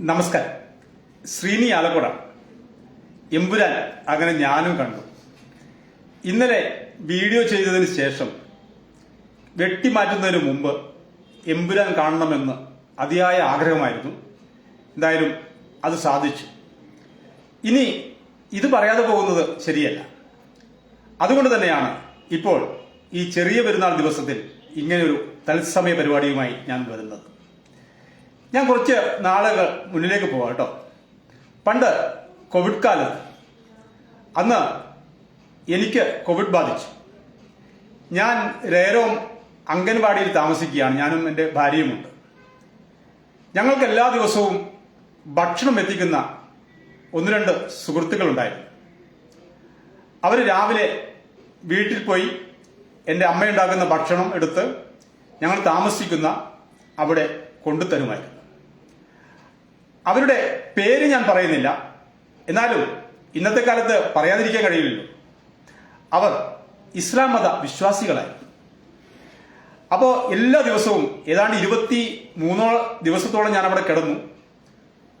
നമസ്കാരം. ശ്രീനി ആലക്കോട. എമ്പുരാൻ അങ്ങനെ ഞാനും കണ്ടു. ഇന്നലെ വീഡിയോ ചെയ്തതിന് ശേഷം വെട്ടിമാറ്റുന്നതിന് മുമ്പ് എമ്പുരാൻ കാണണമെന്ന് അതിയായ ആഗ്രഹമായിരുന്നു. എന്തായാലും അത് സാധിച്ചു. ഇനി ഇത് പറയാതെ പോകുന്നത് ശരിയല്ല. അതുകൊണ്ട് തന്നെയാണ് ഇപ്പോൾ ഈ ചെറിയ പെരുന്നാൾ ദിവസത്തിൽ ഇങ്ങനെയൊരു തത്സമയ പരിപാടിയുമായി ഞാൻ വരുന്നത്. ഞാൻ കുറച്ച് നാളുകൾ മുന്നിലേക്ക് പോവാം കേട്ടോ. പണ്ട് കോവിഡ് കാലത്ത് അന്ന് എനിക്ക് കോവിഡ് ബാധിച്ചു. ഞാൻ രേരവും അംഗൻവാടിയിൽ താമസിക്കുകയാണ്. ഞാനും എന്റെ ഭാര്യയുമുണ്ട്. ഞങ്ങൾക്ക് എല്ലാ ദിവസവും ഭക്ഷണം എത്തിക്കുന്ന ഒന്ന് രണ്ട് സുഹൃത്തുക്കളുണ്ടായിരുന്നു. അവർ രാവിലെ വീട്ടിൽ പോയി എന്റെ അമ്മയുണ്ടാക്കുന്ന ഭക്ഷണം എടുത്ത് ഞങ്ങൾ താമസിക്കുന്ന അവിടെ കൊണ്ടുതരുമായിരുന്നു. അവരുടെ പേര് ഞാൻ പറയുന്നില്ല. എന്നാലും ഇന്നത്തെ കാലത്ത് പറയാതിരിക്കാൻ കഴിയില്ലല്ലോ. അവർ ഇസ്ലാം മത വിശ്വാസികളായി. അപ്പോൾ എല്ലാ ദിവസവും ഏതാണ്ട് ഇരുപത്തി മൂന്നോ ദിവസത്തോളം ഞാൻ അവിടെ കിടന്നു.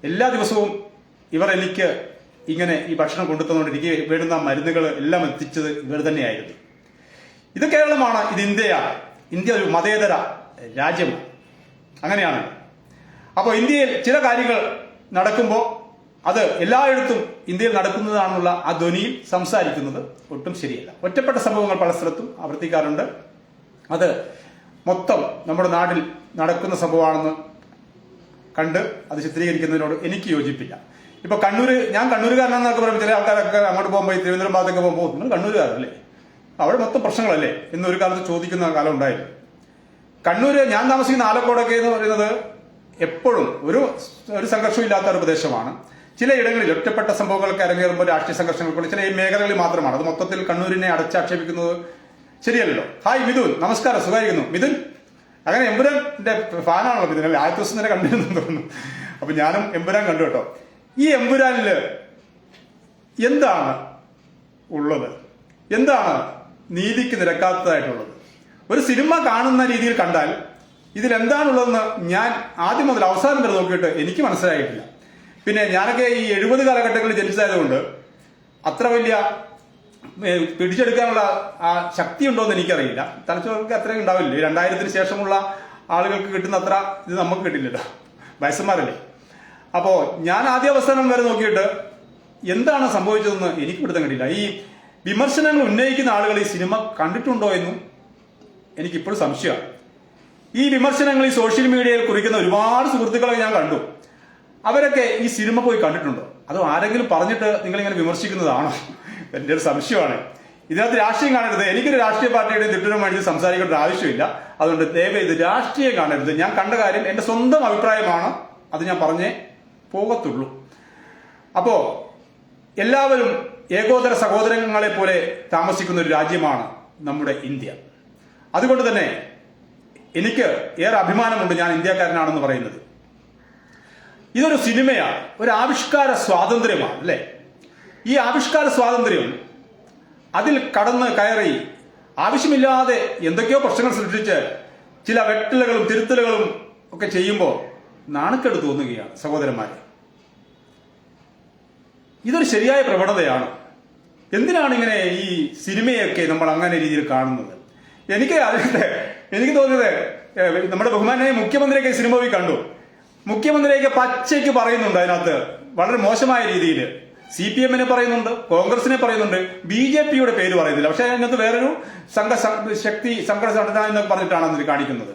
എല്ലാ ദിവസവും ഇവർ എനിക്ക് ഇങ്ങനെ ഈ ഭക്ഷണം കൊണ്ടുതന്നുകൊണ്ട് എനിക്ക് വേണ്ടുന്ന മരുന്നുകൾ എല്ലാം എത്തിച്ചത് ഇവർ തന്നെയായിരുന്നു. ഇത് കേരളമാണ് ഇത് ഇന്ത്യയാണ്. ഇന്ത്യ ഒരു മതേതര രാജ്യമാണ്. അങ്ങനെയാണ്. അപ്പോൾ ഇന്ത്യയിൽ ചില കാര്യങ്ങൾ നടക്കുമ്പോൾ അത് എല്ലായിടത്തും ഇന്ത്യയിൽ നടക്കുന്നതാണെന്നുള്ള ആ ധ്വനിയിൽ സംസാരിക്കുന്നത് ഒട്ടും ശരിയല്ല. ഒറ്റപ്പെട്ട സംഭവങ്ങൾ പല സ്ഥലത്തും ആവർത്തിക്കാറുണ്ട്. അത് മൊത്തം നമ്മുടെ നാട്ടിൽ നടക്കുന്ന സംഭവമാണെന്ന് കണ്ട് അത് ചിത്രീകരിക്കുന്നതിനോട് എനിക്ക് യോജിപ്പില്ല. ഇപ്പൊ കണ്ണൂര് ഞാൻ കണ്ണൂരുകാരനാണെന്നൊക്കെ പറയുമ്പോൾ ചില ആൾക്കാരൊക്കെ അങ്ങോട്ട് പോകുമ്പോൾ തിരുവനന്തപുരം ഭാഗത്തൊക്കെ പോകുമ്പോൾ നിങ്ങൾ കണ്ണൂരുകാരല്ലേ? അവിടെ മൊത്തം പ്രശ്നങ്ങളല്ലേ? എന്നൊരു കാലത്ത് ചോദിക്കുന്ന കാലം ഉണ്ടായിരുന്നു. കണ്ണൂര് ഞാൻ താമസിക്കുന്ന ആലക്കോടൊക്കെ എന്ന് പറയുന്നത് എപ്പോഴും ഒരു ഒരു സംഘർഷവും ഇല്ലാത്ത ഒരു പ്രദേശമാണ്. ചിലയിടങ്ങളിൽ ഒറ്റപ്പെട്ട സംഭവങ്ങളൊക്കെ അരങ്ങേറുമ്പോൾ രാഷ്ട്രീയ സംഘർഷങ്ങൾ ചില മേഖലകളിൽ മാത്രമാണ്. അത് മൊത്തത്തിൽ കണ്ണൂരിനെ അടച്ചാക്ഷേപിക്കുന്നത് ശരിയല്ലല്ലോ. ഹായ് മിഥുൻ. നമസ്കാരം. സുഖമായിരിക്കുന്നു. മിഥുൻ? അങ്ങനെ എമ്പുരാന്റെ ഫാനാണല്ലോ മിഥുൻ അല്ലെ? ആദ്യത്തെ ദിവസം തന്നെ കണ്ടിരുന്നു തോന്നുന്നു. അപ്പൊ ഞാനും എമ്പുരാൻ കണ്ടു കേട്ടോ. ഈ എമ്പുരാനിൽ എന്താണ് ഉള്ളത്? എന്താണ് നീതിക്ക് നിരക്കാത്തതായിട്ടുള്ളത്? ഒരു സിനിമ കാണുന്ന രീതിയിൽ കണ്ടാൽ ഇതിൽ എന്താണുള്ളതെന്ന് ഞാൻ ആദ്യം മുതൽ അവസാനം വരെ നോക്കിയിട്ട് എനിക്ക് മനസ്സിലായിട്ടില്ല. പിന്നെ ഞാനൊക്കെ ഈ എഴുപത് കാലഘട്ടങ്ങളിൽ ജനിച്ചതായതുകൊണ്ട് അത്ര വലിയ പിടിച്ചെടുക്കാനുള്ള ആ ശക്തി ഉണ്ടോ എന്ന് എനിക്കറിയില്ല. തലച്ചോർക്ക് അത്രയും ഉണ്ടാവില്ല? രണ്ടായിരത്തിന് ശേഷമുള്ള ആളുകൾക്ക് കിട്ടുന്ന അത്ര ഇത് നമുക്ക് കിട്ടില്ലല്ലോ. വയസ്സന്മാരല്ലേ? അപ്പോൾ ഞാൻ ആദ്യ അവസാനം വരെ നോക്കിയിട്ട് എന്താണ് സംഭവിച്ചതെന്ന് എനിക്ക് പിടുത്തം കിട്ടില്ല ഈ വിമർശനങ്ങൾ ഉന്നയിക്കുന്ന ആളുകൾ ഈ സിനിമ കണ്ടിട്ടുണ്ടോ എന്നും എനിക്കിപ്പോഴും സംശയമാണ്. ഈ വിമർശനങ്ങൾ ഈ സോഷ്യൽ മീഡിയയിൽ കുറിക്കുന്ന ഒരുപാട് സുഹൃത്തുക്കളെ ഞാൻ കണ്ടു. അവരൊക്കെ ഈ സിനിമ പോയി കണ്ടിട്ടുണ്ടോ? അതോ ആരെങ്കിലും പറഞ്ഞിട്ട് നിങ്ങളിങ്ങനെ വിമർശിക്കുന്നതാണോ? എന്റെ ഒരു സംശയമാണ്. ഇതിനകത്ത് രാഷ്ട്രീയം കാണരുത്. എനിക്കൊരു രാഷ്ട്രീയ പാർട്ടിയുടെ തിട്ടം വേണ്ടി സംസാരിക്കേണ്ട ആവശ്യമില്ല. അതുകൊണ്ട് ദയവ് ഇത് രാഷ്ട്രീയം കാണരുത്. ഞാൻ കണ്ട കാര്യം എന്റെ സ്വന്തം അഭിപ്രായമാണ്. അത് ഞാൻ പറഞ്ഞേ പോകത്തുള്ളൂ. അപ്പോ എല്ലാവരും ഏകോദര സഹോദരങ്ങളെ പോലെ താമസിക്കുന്ന ഒരു രാജ്യമാണ് നമ്മുടെ ഇന്ത്യ. അതുകൊണ്ട് തന്നെ എനിക്ക് ഏറെ അഭിമാനമുണ്ട് ഞാൻ ഇന്ത്യക്കാരനാണെന്ന് പറയുന്നത്. ഇതൊരു സിനിമയാണ്. ഒരു ആവിഷ്കാര സ്വാതന്ത്ര്യമാണ് അല്ലേ? ഈ ആവിഷ്കാര സ്വാതന്ത്ര്യം അതിൽ കടന്ന് കയറി ആവശ്യമില്ലാതെ എന്തൊക്കെയോ പ്രശ്നങ്ങൾ സൃഷ്ടിച്ച് ചില വെട്ടലുകളും തിരുത്തലുകളും ഒക്കെ ചെയ്യുമ്പോൾ നാണക്കേട് തോന്നുകയാണ് സഹോദരന്മാരെ. ഇതൊരു ശരിയായ പ്രവണതയാണ്. എന്തിനാണ് ഇങ്ങനെ ഈ സിനിമയൊക്കെ നമ്മൾ അങ്ങനെ രീതിയിൽ കാണുന്നത്? എനിക്ക് അതിന്റെ എനിക്ക് തോന്നിയത് നമ്മുടെ ബഹുമാനായ മുഖ്യമന്ത്രിയൊക്കെ സിനിമ പോയി കണ്ടു. മുഖ്യമന്ത്രിയൊക്കെ പച്ചയ്ക്ക് പറയുന്നുണ്ട് അതിനകത്ത് വളരെ മോശമായ രീതിയിൽ സി പി എമ്മിനെ പറയുന്നുണ്ട് കോൺഗ്രസിനെ പറയുന്നുണ്ട് ബി ജെ പിയുടെ പേര് പറയുന്നില്ല. പക്ഷെ അതിനകത്ത് വേറൊരു സംഘ ശക്തി സംഘടന സംഘടന എന്നൊക്കെ പറഞ്ഞിട്ടാണ് അതിൽ കാണിക്കുന്നത്.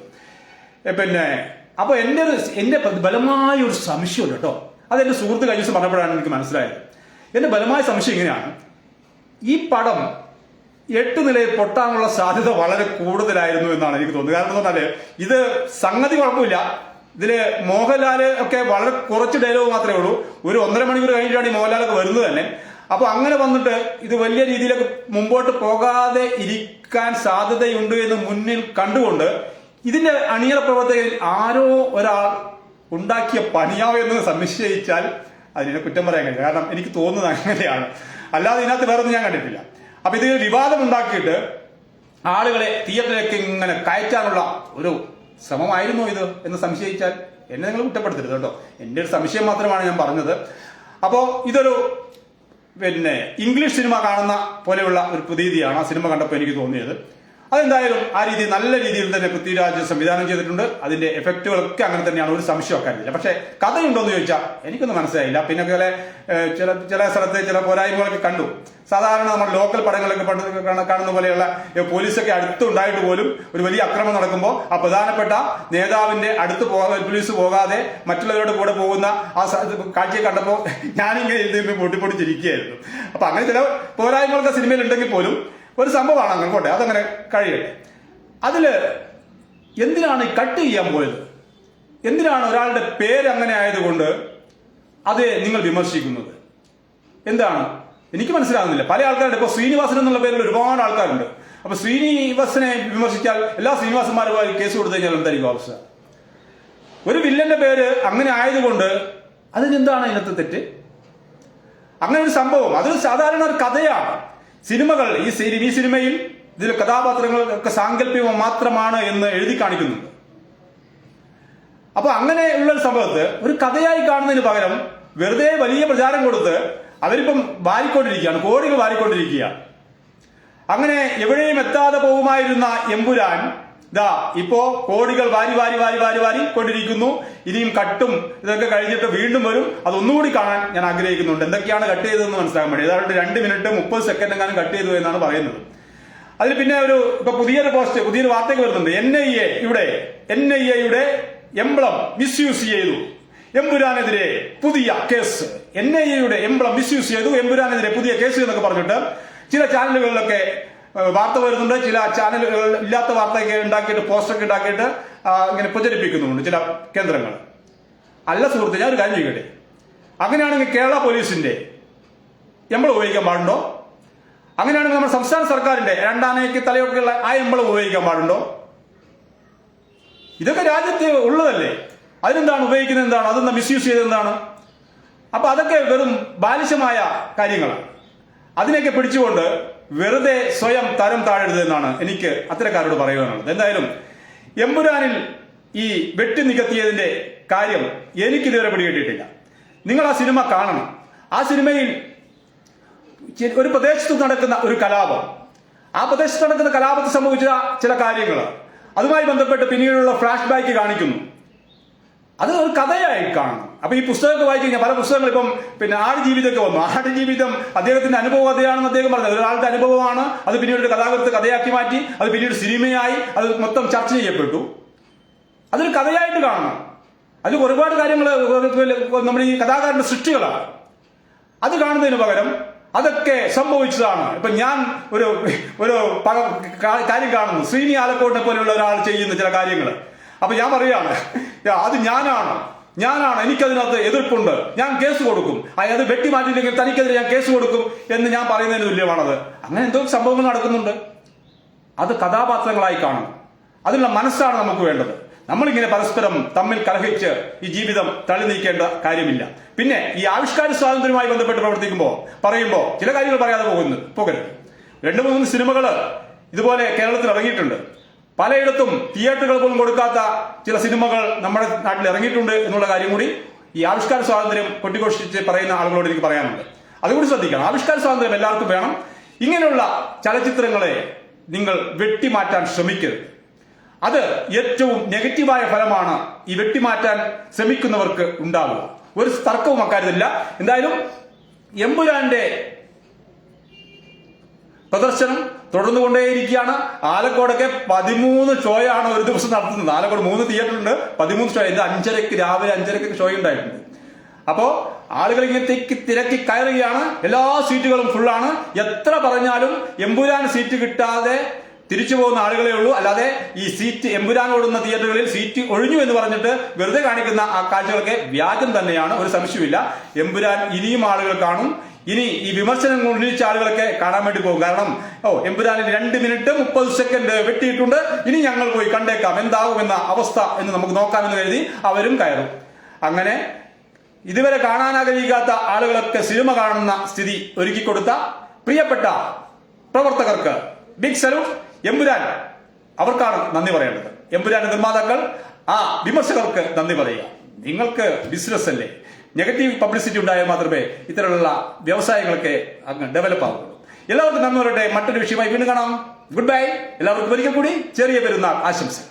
പിന്നെ അപ്പൊ എന്റെ ഒരു എന്റെ ബലമായ ഒരു സംശയമുണ്ട് കേട്ടോ. അത് എന്റെ സുഹൃത്ത് കഴിഞ്ഞ ദിവസം പറഞ്ഞപ്പോഴാണ് എനിക്ക് മനസ്സിലായത്. എന്റെ ബലമായ സംശയം ഇങ്ങനെയാണ്. ഈ പടം എട്ട് നിലയിൽ പൊട്ടാനുള്ള സാധ്യത വളരെ കൂടുതലായിരുന്നു എന്നാണ് എനിക്ക് തോന്നുന്നത്. കാരണം പറഞ്ഞാൽ ഇത് സംഗതി കുഴപ്പമില്ല. ഇതിൽ മോഹൻലാൽ ഒക്കെ വളരെ കുറച്ച് ഡയലോഗ് മാത്രമേ ഉള്ളൂ. ഒരു ഒന്നര മണിക്കൂർ കഴിഞ്ഞിട്ടാണ് ഈ മോഹൻലാലൊക്കെ വരുന്നത് തന്നെ. അപ്പൊ അങ്ങനെ വന്നിട്ട് ഇത് വലിയ രീതിയിലൊക്കെ മുമ്പോട്ട് പോകാതെ ഇരിക്കാൻ സാധ്യതയുണ്ട് എന്ന് മുന്നിൽ കണ്ടുകൊണ്ട് ഇതിന്റെ അണിയറ പ്രവർത്തകരിൽ ആരോ ഒരാൾ ഉണ്ടാക്കിയ പണിയാവോ എന്ന് സംശയിച്ചാൽ അതിനെ കുറ്റം പറയാൻ കഴിയില്ല. കാരണം എനിക്ക് തോന്നുന്നത് അങ്ങനെയാണ്. അല്ലാതെ ഇതിനകത്ത് വേറെ ഒന്നും ഞാൻ കണ്ടിട്ടില്ല. അപ്പൊ ഇതിൽ വിവാദം ഉണ്ടാക്കിയിട്ട് ആളുകളെ തിയേറ്ററിലേക്ക് ഇങ്ങനെ കയറ്റാനുള്ള ഒരു ശ്രമമായിരുന്നു ഇത് എന്ന് സംശയിച്ചാൽ എന്നെ നിങ്ങൾ കുറ്റപ്പെടുത്തരുത് കേട്ടോ. എന്റെ ഒരു സംശയം മാത്രമാണ് ഞാൻ പറഞ്ഞത്. അപ്പോൾ ഇതൊരു പിന്നെ ഇംഗ്ലീഷ് സിനിമ കാണുന്ന പോലെയുള്ള ഒരു പ്രതീതിയാണ് ആ സിനിമ കണ്ടപ്പോൾ എനിക്ക് തോന്നിയത്. അതെന്തായാലും ആ രീതി നല്ല രീതിയിൽ തന്നെ പൃഥ്വിരാജ് സംവിധാനം ചെയ്തിട്ടുണ്ട്. അതിന്റെ എഫക്റ്റുകളൊക്കെ അങ്ങനെ തന്നെയാണ്. ഒരു സംശയം വെക്കാനില്ല പക്ഷേ കഥയുണ്ടോ എന്ന് ചോദിച്ചാൽ എനിക്കൊന്നും മനസ്സിലായില്ല. പിന്നെ ചില ചില ചില സ്ഥലത്ത് ചില പോരായ്മകളൊക്കെ കണ്ടു. സാധാരണ നമ്മൾ ലോക്കൽ പടങ്ങളൊക്കെ കാണുന്ന പോലെയുള്ള പോലീസൊക്കെ അടുത്തുണ്ടായിട്ട് പോലും ഒരു വലിയ അക്രമം നടക്കുമ്പോൾ ആ പ്രധാനപ്പെട്ട നേതാവിന്റെ അടുത്ത് പോകാതെ പോലീസ് പോകാതെ മറ്റുള്ളവരോട് കൂടെ പോകുന്ന ആ കാഴ്ചയെ കണ്ടപ്പോൾ ഞാനിങ്ങനെ എഴുതി പൊട്ടിപ്പൊട്ടിച്ചിരിക്കുകയായിരുന്നു അപ്പൊ അങ്ങനെ ചില പോരായ്മകളൊക്കെ സിനിമയിൽ ഉണ്ടെങ്കിൽ പോലും ഒരു സംഭവമാണ് അങ്ങനെ പോട്ടെ അതങ്ങനെ കഴിയട്ടെ അതിൽ എന്തിനാണ് കട്ട് ചെയ്യാൻ പോയത്? എന്തിനാണ് ഒരാളുടെ പേര് അങ്ങനെ ആയതുകൊണ്ട് അത് നിങ്ങൾ വിമർശിക്കുന്നത്? എന്താണ്? എനിക്ക് മനസ്സിലാകുന്നില്ല. പല ആൾക്കാരുണ്ട്. ഇപ്പോൾ ശ്രീനിവാസൻ എന്നുള്ള പേരിൽ ഒരുപാട് ആൾക്കാരുണ്ട്. അപ്പൊ ശ്രീനിവാസനെ വിമർശിച്ചാൽ എല്ലാ ശ്രീനിവാസന്മാരുമായി കേസ് കൊടുത്തു കഴിഞ്ഞാൽ എന്തായിരിക്കും അവസ്ഥ? ഒരു വില്ലന്റെ പേര് അങ്ങനെ ആയതുകൊണ്ട് അതിനെന്താണ് ഇന്നത്തെ തെറ്റ്? അങ്ങനെ ഒരു സംഭവം. അതൊരു സാധാരണ ഒരു കഥയാണ്. സിനിമകൾ ഈ ഈ സിനിമയിൽ ഇതിൽ കഥാപാത്രങ്ങളൊക്കെ സാങ്കല്പികം മാത്രമാണ് എന്ന് എഴുതി കാണിക്കുന്നുണ്ട് അപ്പൊ അങ്ങനെയുള്ള ഒരു സംഭവത്ത് ഒരു കഥയായി കാണുന്നതിന് പകരം വെറുതെ വലിയ പ്രചാരം കൊടുത്ത് അവരിപ്പം വാരിക്കൊണ്ടിരിക്കുകയാണ് കോടികൾ വാരിക്കൊണ്ടിരിക്കുകയാണ്. അങ്ങനെ എവിടെയും എത്താതെ പോകുമായിരുന്ന എമ്പുരാൻ ദാ ഇപ്പോ കോടികൾ വാരി വാരി വാരി വാരി വാരി കൊണ്ടിരിക്കുന്നു. ഇനിയും കട്ടും ഇതൊക്കെ കഴിഞ്ഞിട്ട് വീണ്ടും വരും. അതൊന്നുകൂടി കാണാൻ ഞാൻ ആഗ്രഹിക്കുന്നുണ്ട്. എന്തൊക്കെയാണ് കട്ട് ചെയ്തതെന്ന് മനസ്സിലാക്കാൻ വേണ്ടി. ഏതാണ്ട് രണ്ട് മിനിറ്റ് മുപ്പത് സെക്കൻഡ് എങ്ങാനും കട്ട് ചെയ്തു എന്നാണ് പറയുന്നത്. അതിൽ പിന്നെ ഒരു ഇപ്പൊ പുതിയൊരു പോസ്റ്റ് പുതിയൊരു വാർത്തയ്ക്ക് വരുന്നുണ്ട്. എൻ ഐ എ ഇവിടെ എൻ ഐ എയുടെ എംബ്ലം മിസ്യൂസ് ചെയ്തു. എമ്പുരാനെതിരെ പുതിയ കേസ്. എൻ ഐ എയുടെ എംബ്ലം മിസ്യൂസ് ചെയ്തു. എമ്പുരാനെതിരെ പുതിയ കേസ് എന്നൊക്കെ പറഞ്ഞിട്ട് ചില ചാനലുകളിലൊക്കെ വാർത്ത വരുന്നുണ്ട്. ചില ചാനലുകൾ ഇല്ലാത്ത വാർത്തയൊക്കെ ഉണ്ടാക്കിയിട്ട് പോസ്റ്ററൊക്കെ ഉണ്ടാക്കിയിട്ട് ഇങ്ങനെ പ്രചരിപ്പിക്കുന്നുണ്ട് ചില കേന്ദ്രങ്ങൾ. അല്ല സുഹൃത്ത് ഞാൻ ഒരു കാര്യം ചെയ്യട്ടെ അങ്ങനെയാണെങ്കിൽ കേരള പോലീസിന്റെ നമ്മൾ ഉപയോഗിക്കാൻ പാടുണ്ടോ? അങ്ങനെയാണെങ്കിൽ നമ്മുടെ സംസ്ഥാന സർക്കാരിന്റെ രണ്ടാനയ്ക്ക് തലയൊക്കെയുള്ള ആ എമ്പളം ഉപയോഗിക്കാൻ പാടുണ്ടോ? ഇതൊക്കെ രാജ്യത്ത് ഉള്ളതല്ലേ? അതിനെന്താണ് ഉപയോഗിക്കുന്നത് എന്താണ്? അതെന്താ മിസ്യൂസ് ചെയ്തത് എന്താണ്? അപ്പൊ അതൊക്കെ വെറും ബാലിശമായ കാര്യങ്ങളാണ്. അതിനെയൊക്കെ പിടിച്ചുകൊണ്ട് വെറുതെ സ്വയം തരം താഴരുത് എന്നാണ് എനിക്ക് അത്തരക്കാരോട് പറയുവാനുള്ളത്. എന്തായാലും എമ്പുരാനിൽ ഈ വെട്ടി നികത്തിയതിന്റെ കാര്യം എനിക്കിതുവരെ പിടികിട്ടിയിട്ടില്ല. നിങ്ങൾ ആ സിനിമ കാണണം. ആ സിനിമയിൽ ഒരു പ്രദേശത്ത് നടക്കുന്ന ഒരു കലാപം. ആ പ്രദേശത്ത് നടക്കുന്ന കലാപത്തിൽ സംഭവിച്ച ചില കാര്യങ്ങൾ അതുമായി ബന്ധപ്പെട്ട് പിന്നീടുള്ള ഫ്ലാഷ് ബാക്ക് കാണിക്കുന്നു. അത് ഒരു കഥയായി കാണണം. അപ്പൊ ഈ പുസ്തകമൊക്കെ വായിച്ചു കഴിഞ്ഞാൽ പല പുസ്തകങ്ങൾ ഇപ്പം പിന്നെ ആട് ജീവിതമൊക്കെ വന്നു. ആട് ജീവിതം അദ്ദേഹത്തിന്റെ അനുഭവം കഥയാണെന്ന് അദ്ദേഹം പറഞ്ഞത്. ഒരാളുടെ അനുഭവമാണ്. അത് പിന്നീട് ഒരു കഥാകൃത്ത് കഥയാക്കി മാറ്റി. അത് പിന്നീട് സിനിമയായി. അത് മൊത്തം ചർച്ച ചെയ്യപ്പെട്ടു. അതൊരു കഥയായിട്ട് കാണണം. അതിൽ ഒരുപാട് കാര്യങ്ങൾ നമ്മുടെ ഈ കഥാകാരന്റെ സൃഷ്ടികളാണ്. അത് കാണുന്നതിന് പകരം അതൊക്കെ സംഭവിച്ചതാണ്. ഇപ്പൊ ഞാൻ ഒരു ഒരു കാര്യം കാണുന്നു. ശ്രീനി ആലക്കോട്ടിനെ പോലെയുള്ള ഒരാൾ ചെയ്യുന്ന ചില കാര്യങ്ങൾ അപ്പൊ ഞാൻ പറയാണ് "യാ, അത് ഞാനാണ്. ഞാനാണ്. എനിക്കതിനകത്ത് എതിർപ്പുണ്ട്. ഞാൻ കേസ് കൊടുക്കും. അത് വെട്ടി മാറ്റിയില്ലെങ്കിൽ തനിക്കെതിരെ ഞാൻ കേസ് കൊടുക്കും എന്ന് ഞാൻ പറയുന്നതിന് തുല്യമാണത്. അങ്ങനെ എന്തോ സംഭവങ്ങൾ നടക്കുന്നുണ്ട്. അത് കഥാപാത്രങ്ങളായി കാണും. അതിനുള്ള മനസ്സാണ് നമുക്ക് വേണ്ടത്. നമ്മളിങ്ങനെ പരസ്പരം തമ്മിൽ കലഹിച്ച് ഈ ജീവിതം തള്ളി നീക്കേണ്ട കാര്യമില്ല. പിന്നെ ഈ ആവിഷ്കാര സ്വാതന്ത്ര്യവുമായി ബന്ധപ്പെട്ട് പ്രവർത്തിക്കുമ്പോൾ പറയുമ്പോൾ ചില കാര്യങ്ങൾ പറയാതെ പോകുന്നു. പോകരുത്. രണ്ടു മൂന്ന് സിനിമകൾ ഇതുപോലെ കേരളത്തിൽ ഇറങ്ങിയിട്ടുണ്ട്. പലയിടത്തും തിയേറ്ററുകൾ പോലും കൊടുക്കാത്ത ചില സിനിമകൾ നമ്മുടെ നാട്ടിൽ ഇറങ്ങിയിട്ടുണ്ട് എന്നുള്ള കാര്യം കൂടി ഈ ആവിഷ്കാര സ്വാതന്ത്ര്യം കൊട്ടിഘോഷിച്ച് പറയുന്ന ആളുകളോട് എനിക്ക് പറയാനുണ്ട്. അതുകൂടി ശ്രദ്ധിക്കണം. ആവിഷ്കാര സ്വാതന്ത്ര്യം എല്ലാവർക്കും വേണം. ഇങ്ങനെയുള്ള ചലച്ചിത്രങ്ങളെ നിങ്ങൾ വെട്ടിമാറ്റാൻ ശ്രമിക്കരുത്. അത് ഏറ്റവും നെഗറ്റീവായ ഫലമാണ് ഈ വെട്ടിമാറ്റാൻ ശ്രമിക്കുന്നവർക്ക് ഉണ്ടാവുക. ഒരു തർക്കവും അക്കാര്യത്തില്ല എന്തായാലും എമ്പുരാന്റെ പ്രദർശനം തുടർന്നുകൊണ്ടേയിരിക്കുകയാണ്. ആലക്കോടൊക്കെ പതിമൂന്ന് ഷോയാണ് ഒരു ദിവസം നടത്തുന്നത്. ആലക്കോട് മൂന്ന് തിയേറ്റർ ഉണ്ട് പതിമൂന്ന് ഷോ. ഇത് അഞ്ചരക്ക് രാവിലെ അഞ്ചരക്ക് ഷോ ഉണ്ടായിട്ടുണ്ട്. അപ്പോ ആളുകൾ ഇങ്ങനെ തിക്കി തിരക്കി കയറുകയാണ്. എല്ലാ സീറ്റുകളും ഫുള്ളാണ് എത്ര പറഞ്ഞാലും എമ്പുരാൻ സീറ്റ് കിട്ടാതെ തിരിച്ചു പോകുന്ന ആളുകളെ ഉള്ളൂ. അല്ലാതെ ഈ സീറ്റ് എമ്പുരാൻ ഓടുന്ന തിയേറ്ററുകളിൽ സീറ്റ് ഒഴിഞ്ഞു എന്ന് പറഞ്ഞിട്ട് വെറുതെ കാണിക്കുന്ന ആ കാഴ്ചകളൊക്കെ വ്യാജം തന്നെയാണ്. ഒരു സംശയമില്ല എമ്പുരാൻ ഇനിയും ആളുകൾ കാണും. ഇനി ഈ വിമർശനം ഉന്നയിച്ച ആളുകളൊക്കെ കാണാൻ വേണ്ടി പോകും. കാരണം ഓ എമ്പുരാനിൽ രണ്ട് മിനിറ്റ് മുപ്പത് സെക്കൻഡ് വെട്ടിയിട്ടുണ്ട്. ഇനി ഞങ്ങൾ പോയി കണ്ടേക്കാം. എന്താകുമെന്ന അവസ്ഥ എന്ന് നമുക്ക് നോക്കാമെന്ന് കരുതി അവരും കയറും. അങ്ങനെ ഇതുവരെ കാണാൻ ആഗ്രഹിക്കാത്ത ആളുകളൊക്കെ സിനിമ കാണുന്ന സ്ഥിതി ഒരുക്കി കൊടുത്ത പ്രിയപ്പെട്ട പ്രവർത്തകർക്ക് ബിഗ് സല്യൂട്ട് എമ്പുരാൻ അവർക്കാണ് നന്ദി പറയേണ്ടത്. എമ്പുരാൻ നിർമ്മാതാക്കൾ ആ വിമർശകർക്ക് നന്ദി പറയുക. നിങ്ങൾക്ക് ബിസിനസ് അല്ലേ? നെഗറ്റീവ് പബ്ലിസിറ്റി ഉണ്ടായാൽ മാത്രമേ ഇത്തരത്തിലുള്ള വ്യവസായങ്ങളൊക്കെ അങ്ങ് ഡെവലപ്പ് ആവുള്ളൂ. എല്ലാവർക്കും നന്ദി മറ്റൊരു വിഷയമായി വീണ്ടും കാണാം. ഗുഡ് ബൈ എല്ലാവർക്കും ഒരിക്കൽ കൂടി ചെറിയ പെരുന്നാൾ ആശംസകൾ.